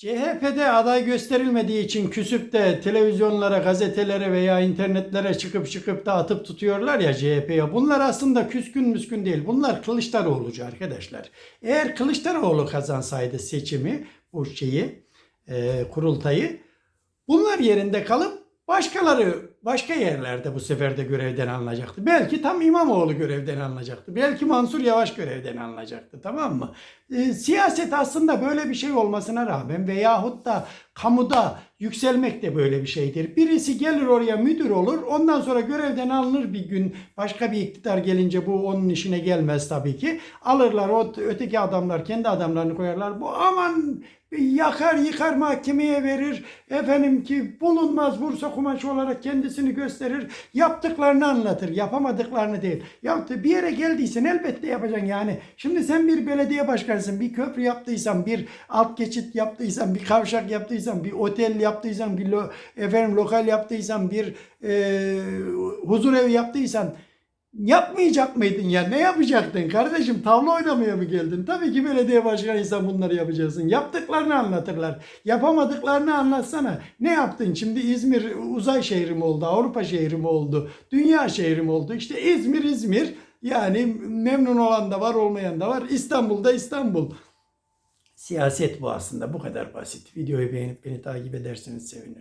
CHP'de aday gösterilmediği için küsüp de televizyonlara, gazetelere veya internetlere çıkıp çıkıp da atıp tutuyorlar ya CHP'ye. Bunlar aslında küskün müskün değil. Bunlar Kılıçdaroğlu'cu arkadaşlar. Eğer Kılıçdaroğlu kazansaydı seçimi, bu şeyi, e, kurultayı, bunlar yerinde kalıp başkaları başka yerlerde bu sefer de görevden alınacaktı. Belki tam İmamoğlu görevden alınacaktı. Belki Mansur Yavaş görevden alınacaktı. Tamam mı? E, siyaset aslında böyle bir şey olmasına rağmen veyahut da kamuda yükselmek de böyle bir şeydir. Birisi gelir oraya müdür olur. Ondan sonra görevden alınır bir gün. Başka bir iktidar gelince bu onun işine gelmez tabii ki. Alırlar o öteki adamlar kendi adamlarını koyarlar. Bu aman yakar yıkar mahkemeye verir. Efendim ki bulunmaz Bursa kumaşı olarak kendisini gösterir. Yaptıklarını anlatır. Yapamadıklarını değil. Yaptı bir yere geldiysen elbette yapacaksın yani. Şimdi sen bir belediye başkanısın. Bir köprü yaptıysan, bir alt geçit yaptıysan, bir kavşak yaptıysan, bir otel yaptıysan, bir lo, efendim lokal yaptıysan, bir e, huzur evi yaptıysan Yapmayacak mıydın ya? Ne yapacaktın kardeşim? Tavla oynamaya mı geldin? Tabii ki belediye başkanıysan bunları yapacaksın. Yaptıklarını anlatırlar. Yapamadıklarını anlatsana. Ne yaptın? Şimdi İzmir uzay şehri mi oldu? Avrupa şehri mi oldu? Dünya şehri mi oldu? İşte İzmir İzmir. Yani memnun olan da var olmayan da var. İstanbul'da İstanbul. Siyaset bu aslında. Bu kadar basit. Videoyu beğenip beni takip ederseniz sevinirim.